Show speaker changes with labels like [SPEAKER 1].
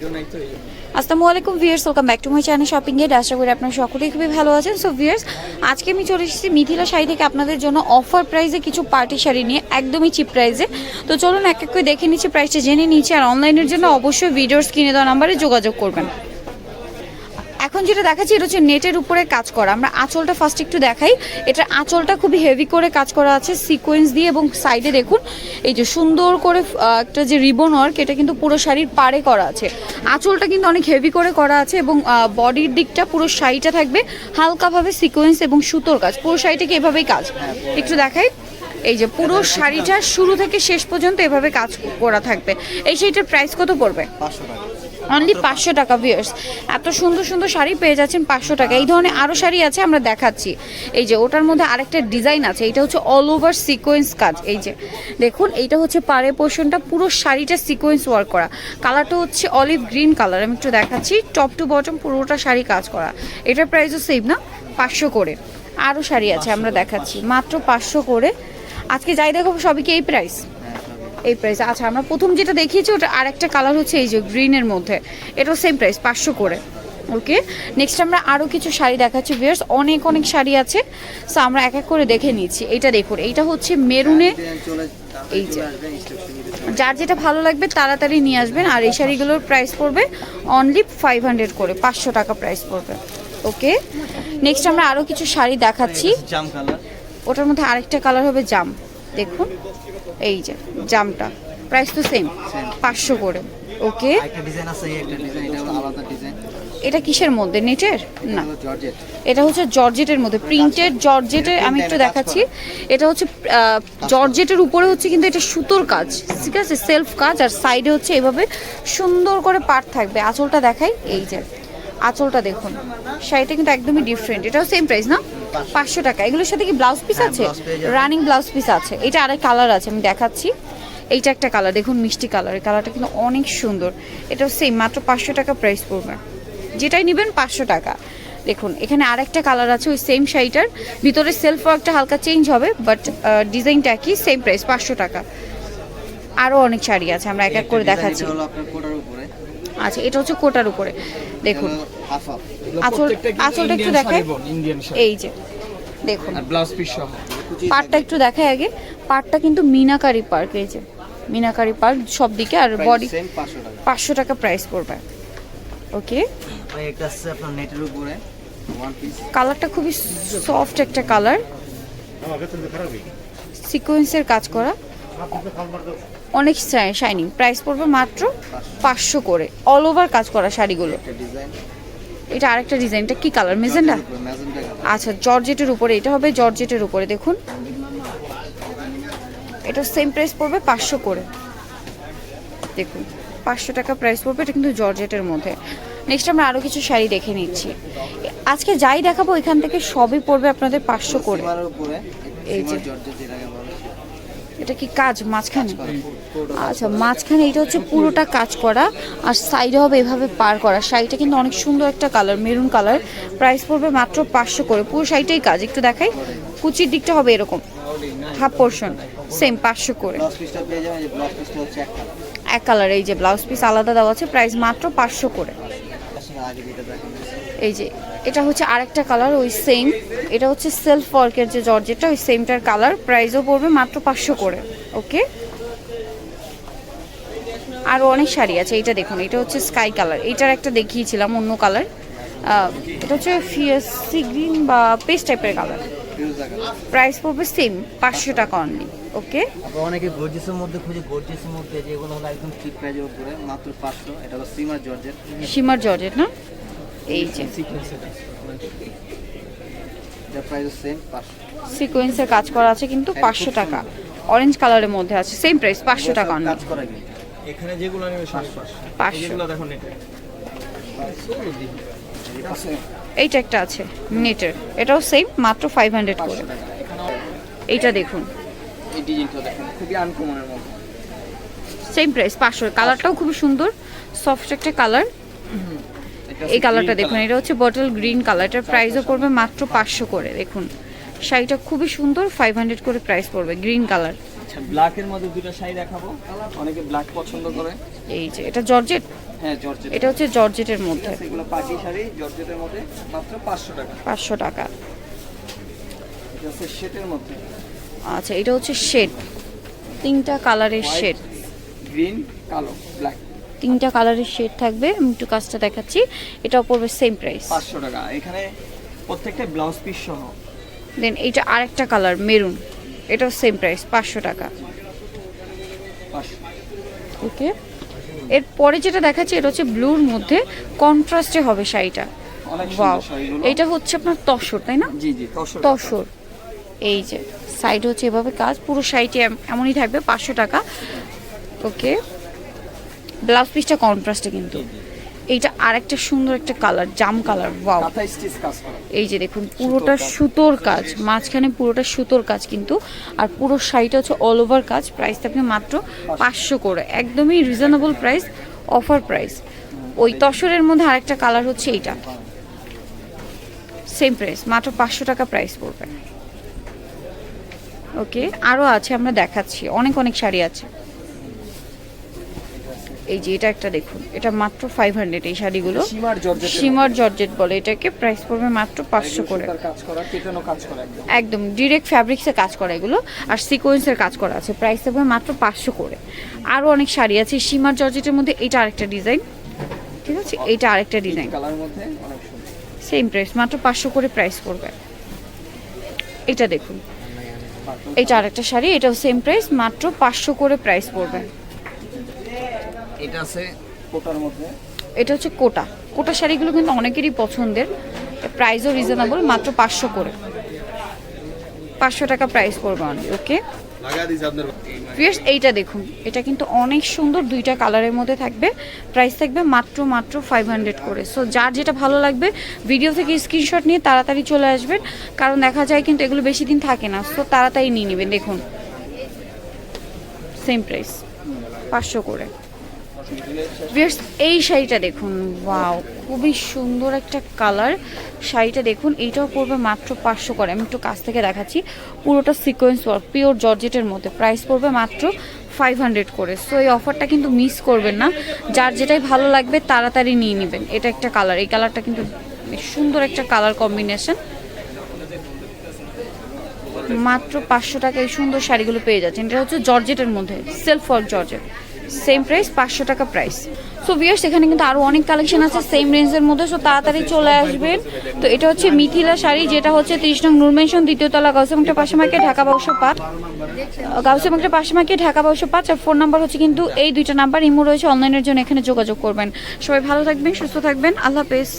[SPEAKER 1] আসসালামু আলাইকুম viewers welcome back to my channel shopping এ। আশা করি আপনারা সকলেই খুবই ভালো আছেন। সো ভিয়ার্স আজকে আমি চলে এসেছি মিথিলা শাড়ি থেকে আপনাদের জন্য অফার প্রাইসে কিছু পার্টি শাড়ি নিয়ে, একদমই চিপ প্রাইসে তো চলুন এক এক করে দেখে নিচ্ছি প্রাইসটা জেনে নিচ্ছি। আর অনলাইনের জন্য অবশ্যই ভিডিওর কিনে দেওয়া নাম্বারে যোগাযোগ করবেন। এখন যেটা দেখাচ্ছি, এটা হচ্ছে নেটের উপরে কাজ করা। আমরা আঁচলটা ফার্স্ট একটু দেখাই। এটার আঁচলটা খুবই হেভি করে কাজ করা আছে সিকোয়েন্স দিয়ে এবং সাইডে দেখুন, এই যে সুন্দর করে একটা যে রিবন ওয়ার্ক এটা কিন্তু পুরো শাড়ির পাড়ে করা আছে। আঁচলটা কিন্তু অনেক হেভি করে করা আছে এবং বডির দিকটা পুরো শাড়িটা থাকবে, হালকাভাবে সিকোয়েন্স এবং সুতোর কাজ। পুরো শাড়িটাকে এভাবেই কাজ? একটু দেখাই। এই যে পুরো শাড়িটা শুরু থেকে শেষ পর্যন্ত এভাবে কাজ করা থাকবে। এই শাড়িটার প্রাইস কত পড়বে?
[SPEAKER 2] পাঁচশো টাকা।
[SPEAKER 1] অনলি পাঁচশো টাকা ভিউয়ার্স এত সুন্দর সুন্দর শাড়ি পেয়ে যাচ্ছেন পাঁচশো টাকা। এই ধরনের আরও শাড়ি আছে, আমরা দেখাচ্ছি। এই যে, ওটার মধ্যে আরেকটা ডিজাইন আছে, এটা হচ্ছে অল ওভার সিকোয়েন্স কাজ। এই যে, দেখুন, এইটা হচ্ছে পাড়ে পোর্শনটা পুরো শাড়িটা সিকোয়েন্স ওয়ার্ক করা। কালারটা হচ্ছে অলিভ গ্রিন কালার আমি একটু দেখাচ্ছি। টপ টু বটম পুরোটা শাড়ি কাজ করা। এটার প্রাইসও সেম না, পাঁচশো করে। আরও শাড়ি আছে, আমরা দেখাচ্ছি। মাত্র পাঁচশো করে। আজকে যাই দেখো সবই কি এই প্রাইস এই প্রাইস আচ্ছা আমরা প্রথম যেটা দেখিয়েছি ওটা আরেকটা কালার হচ্ছে এই যে গ্রিনের মধ্যে। এটাও সেম প্রাইস পাঁচশো করে। ওকে নেক্সট আমরা আরও কিছু শাড়ি দেখাচ্ছি ভিয়ার্স অনেক অনেক শাড়ি আছে। সো আমরা এক এক করে দেখে নিচ্ছি। এইটা দেখুন এইটা হচ্ছে মেরুনে। এই যে যার যেটা ভালো লাগবে তাড়াতাড়ি নিয়ে আসবেন। আর এই শাড়িগুলোর প্রাইস পড়বে অনলি ফাইভ হান্ড্রেড করে পাঁচশো টাকা প্রাইস পড়বে। ওকে নেক্সট আমরা আরও কিছু শাড়ি দেখাচ্ছি। ওটার মধ্যে আরেকটা কালার হবে জাম। দেখুন এই যে জামটা প্রাইস তো সেম পাঁচশো করে। ওকে
[SPEAKER 2] এটা
[SPEAKER 1] কিসের মধ্যে নেটের? না। এটা হচ্ছে জর্জেটের মধ্যে প্রিন্টেড জর্জেটের আমি একটু দেখাচ্ছি। এটা হচ্ছে জর্জেটের উপরে হচ্ছে কিন্তু এটা সুতোর কাজ ঠিক আছে? সেলফ কাজ আর সাইডে হচ্ছে এভাবে সুন্দর করে পাট থাকবে। আঁচলটা দেখাই এই যে। আঁচলটা দেখুন শাড়িটা কিন্তু একদমই ডিফারেন্ট এটাও সেম প্রাইস না? পাঁচশো টাকা। এগুলোর সাথে কি ব্লাউজ পিস
[SPEAKER 2] হ্যাঁ,
[SPEAKER 1] আছে?
[SPEAKER 2] পেয়ে যাবেন।
[SPEAKER 1] রানিং ব্লাউজ পিস আছে। এটা আরেক কালার আছে আমি দেখাচ্ছি। এইটা একটা কালার দেখুন মিষ্টি কালার এই কালারটা কিন্তু অনেক সুন্দর। এটা সেম মাত্র পাঁচশো টাকা প্রাইস পড়বে। যেটাই নেবেন পাঁচশো টাকা। দেখুন এখানে আরেকটা কালার আছে ওই সেম শাড়িটার ভিতরে সেলফ ওয়ার্কটা হালকা চেঞ্জ হবে বাট ডিজাইনটা কি সেম প্রাইস পাঁচশো টাকা। আরও অনেক শাড়ি আছে আমরা এক এক করে দেখাচ্ছি
[SPEAKER 2] এটা হলো আপনার কোটার উপরে
[SPEAKER 1] আচ্ছা এটা হচ্ছে কোটার উপরে। দেখুন। আঁচল আঁচলটা একটু
[SPEAKER 3] ইন্ডিয়ান
[SPEAKER 1] এই যে দেখুন। পার্টটা একটু দেখায় আগে। পার্টটা কিন্তু মিনাকারি পার্ক এই যে। মিনাকারি পার্ক সব দিকে আর বডি
[SPEAKER 2] পাঁচশো টাকা।
[SPEAKER 1] প্রাইস পড়বে। ওকে
[SPEAKER 2] ভাই একটা আছে আপনার নেটের উপরে। ওয়ান পিস
[SPEAKER 1] কালারটা খুবই সফট একটা কালার সিকোয়েন্সের কাজ করা। অনেক শাইনিং প্রাইস পড়বে মাত্র পাঁচশো করে। অল ওভার কাজ করা শাড়িগুলো। এটা আরেকটা ডিজাইনটা কি কালার মেজেন্ডা আচ্ছা জর্জেটের উপরে। এটা হবে জর্জেটের উপরে দেখুন। এটা সেম প্রাইস পড়বে পাঁচশো করে। দেখুন পাঁচশো টাকা প্রাইস পড়বে। এটা কিন্তু জর্জেটের মধ্যে। নেক্সট আমরা আরও কিছু শাড়ি দেখে নিচ্ছি। আজকে যাই দেখাবো এখান থেকে সবই পড়বে আপনাদের পাঁচশো করে। এই যে।
[SPEAKER 2] সীমার জর্জেট যেটাকে বলে
[SPEAKER 1] এটা কি কাজ মাঝখানে? আচ্ছা মাঝখানে এটা হচ্ছে পুরোটা কাজ করা, আর সাইডে হবে এভাবে পার করা। শাড়িটা কিন্তু অনেক সুন্দর একটা কালার মেরুন কালার প্রাইস পড়বে মাত্র পাঁচশো করে। পুরো শাড়িটাই কাজ। একটু দেখাই, কুচির দিকটা হবে এরকম। হাফ পোর্শন সেম পাঁচশো করে। এক কালার এই যে ব্লাউজ পিস আলাদা দেওয়া আছে প্রাইস মাত্র পাঁচশো করে। এই যে, এটা হচ্ছে আরেকটা কালার ওই সেম এটা হচ্ছে সেলফ ওয়ার্কের যে জর্জেটটা, ওই সেমটার কালার প্রাইসও পড়বে মাত্র পাঁচশো করে ওকে আরও অনেক শাড়ি আছে এটা দেখুন, এটা হচ্ছে স্কাই কালার এটার একটা দেখিয়েছিলাম, অন্য কালার এটা হচ্ছে ফিয়াসি গ্রিন বা পেস্ট টাইপের কালার প্রাইস পড়বে সেম পাঁচশো টাকা অনলি ওকে
[SPEAKER 2] আবার অনেকে গর্জিসের মধ্যে খুঁজে গর্জিসের মধ্যে যেগুলো হলো একদম চিপ প্রাইজের উপরে মাত্র পাঁচশো এটা হলো সীমার জর্জেট
[SPEAKER 1] সীমার জর্জেট না? এই যে। সিকোয়েন্সের কাজ করা আছে কিন্তু পাঁচশো টাকা। অরেঞ্জ কালারের মধ্যে আছে সেম প্রাইস পাঁচশো টাকা অনলি
[SPEAKER 3] এখানে যেগুলো নেবে পাঁচশো।
[SPEAKER 1] পাঁচশো।
[SPEAKER 3] এগুলো দেখো নেটে
[SPEAKER 1] এইটা একটা আছে নেটের। এটাও সেম মাত্র ফাইভ হান্ড্রেড করে। এইটা দেখুন।
[SPEAKER 3] খুবই আনকমনের
[SPEAKER 1] সেম প্রাইস পাঁচশো। কালারটাও খুবই সুন্দর সফট একটা কালার এই কালারটা দেখুন এটা হচ্ছে বটল গ্রিন কালার এটার প্রাইসও পড়বে মাত্র পাঁচশো করে দেখুন। শাড়িটা খুবই সুন্দর ফাইভ হান্ড্রেড করে প্রাইস পড়বে গ্রিন কালার
[SPEAKER 3] আচ্ছা ব্ল্যাকের মধ্যে দুটো শাড়ি দেখাবো। অনেকে ব্ল্যাক পছন্দ করে।
[SPEAKER 1] এই যে এটা জর্জেট?
[SPEAKER 3] হ্যাঁ জর্জেট।
[SPEAKER 1] এটা হচ্ছে জর্জেটের মধ্যে।
[SPEAKER 3] এগুলো পার্টি শাড়ি জর্জেটের মধ্যে মাত্র পাঁচশো টাকা।
[SPEAKER 1] পাঁচশো টাকা।
[SPEAKER 3] এটা হচ্ছে শেটের মধ্যে।
[SPEAKER 1] আচ্ছা এটা হচ্ছে শেড। তিনটা কালারের শেড।
[SPEAKER 3] গ্রিন কালো ব্ল্যাক
[SPEAKER 1] তিনটা কালারের শেড থাকবে। আমি একটু কাজটা দেখাচ্ছি। এটাও পড়বে সেম প্রাইস
[SPEAKER 3] পাঁচশো টাকা। এখানে প্রত্যেকটা ব্লাউজ পিস সহ।
[SPEAKER 1] দেন এইটা আরেকটা কালার মেরুন এটাও সেম প্রাইস পাঁচশো টাকা। ওকে এরপরে যেটা দেখাচ্ছি এটা হচ্ছে ব্লুর মধ্যে কন্ট্রাস্টে হবে শাড়িটা। ওয়াও এটা হচ্ছে আপনার তসর তাই না?
[SPEAKER 3] তসর
[SPEAKER 1] এই যে সাইড হচ্ছে এভাবে কাজ পুরো শাড়িটি এম- এমনই থাকবে পাঁচশো টাকা। ওকে ব্লাউজ পিসটা কন্ট্রাস্টে কিন্তু। এইটা আরেকটা সুন্দর একটা কালার জাম কালার ওয়াও। এই যে দেখুন পুরোটা সুতোর কাজ মাঝখানে পুরোটা সুতোর কাজ কিন্তু আর পুরো শাড়িটা হচ্ছে অল ওভার কাজ প্রাইসটা আপনি মাত্র পাঁচশো করে একদমই রিজনেবল প্রাইস অফার প্রাইস ওই তসরের মধ্যে আরেকটা কালার হচ্ছে এইটা। সেম প্রাইস মাত্র পাঁচশো টাকা প্রাইস পড়বে। ওকে আরও আছে আমরা দেখাচ্ছি অনেক অনেক শাড়ি আছে। এই যে এটা একটা দেখুন এটা মাত্র ফাইভ হান্ড্রেড এই শাড়িগুলো।
[SPEAKER 3] সীমার জর্জেট
[SPEAKER 1] বলে। এটাকে প্রাইস পড়বে মাত্র পাঁচশো করে।
[SPEAKER 3] একদম
[SPEAKER 1] ডিরেক্ট ফ্যাব্রিক্সের কাজ করা এগুলো আর সিকোয়েন্সের কাজ করা আছে প্রাইস থাকবে মাত্র পাঁচশো করে। আরও অনেক শাড়ি আছে সীমার জর্জেটের মধ্যে এটা আরেকটা ডিজাইন ঠিক আছে? এটা আরেকটা ডিজাইন সেম প্রাইস মাত্র পাঁচশো করে প্রাইস পড়বে। এটা দেখুন এটা আরেকটা শাড়ি এটাও সেম প্রাইস মাত্র পাঁচশো করে প্রাইস পড়বে।
[SPEAKER 3] এটা আছে কোটার মধ্যে।
[SPEAKER 1] এটা হচ্ছে কোটা। কোটা শাড়িগুলো কিন্তু অনেকেরই পছন্দের। প্রাইসও রিজনেবল মাত্র পাঁচশো করে। পাঁচশো টাকা প্রাইস পড়বে অনেক ওকে এইটা দেখুন। এটা কিন্তু অনেক সুন্দর দুইটা কালারের মধ্যে থাকবে। প্রাইস থাকবে মাত্র মাত্র ফাইভ হান্ড্রেড করে। সো যার যেটা ভালো লাগবে ভিডিও থেকে স্ক্রিনশট নিয়ে তাড়াতাড়ি চলে আসবেন। কারণ দেখা যায় কিন্তু এগুলো বেশি দিন থাকে না। সো তাড়াতাড়ি নিয়ে নেবেন। দেখুন সেম প্রাইস পাঁচশো করে। এই শাড়িটা দেখুন ওয়াও খুবই সুন্দর একটা কালার শাড়িটা দেখুন, এইটাও পড়বে মাত্র পাঁচশো করে। আমি একটু কাছ থেকে দেখাচ্ছি, পুরোটা সিকোয়েন্স ওয়ার্ক পিওর জর্জেটের মধ্যে। প্রাইস পড়বে মাত্র ফাইভ হান্ড্রেড করে। সো এই অফারটা কিন্তু মিস করবেন না। যার যেটাই ভালো লাগবে, তাড়াতাড়ি নিয়ে নেবেন। এটা একটা কালার এই কালারটা কিন্তু সুন্দর একটা কালার কম্বিনেশন মাত্র পাঁচশো টাকা এই সুন্দর শাড়িগুলো পেয়ে যাচ্ছেন। এটা হচ্ছে জর্জেটের মধ্যে self work georgette same price পাঁচশো টাকা প্রাইস সো ভিয়ার্স এখানে কিন্তু আরও অনেক কালেকশন আছে সেম রেঞ্জের মধ্যে। সো তাড়াতাড়ি চলে আসবেন। তো এটা হচ্ছে মিথিলা শাড়ি, যেটা হচ্ছে ত্রিশ নং নুরমেনশন দ্বিতীয়তলা গাউসেমাকটা পাশে মার্কে ঢাকা বাউশো পাঁচ গাউসেমাকটা পাশে মার্কে ঢাকা বাউশো পাঁচ আর ফোন নাম্বার হচ্ছে কিন্তু এই দুইটা নাম্বার ইমো রয়েছে অনলাইনের জন্য এখানে যোগাযোগ করবেন। সবাই ভালো থাকবেন, সুস্থ থাকবেন। আল্লাহ হাফেজ।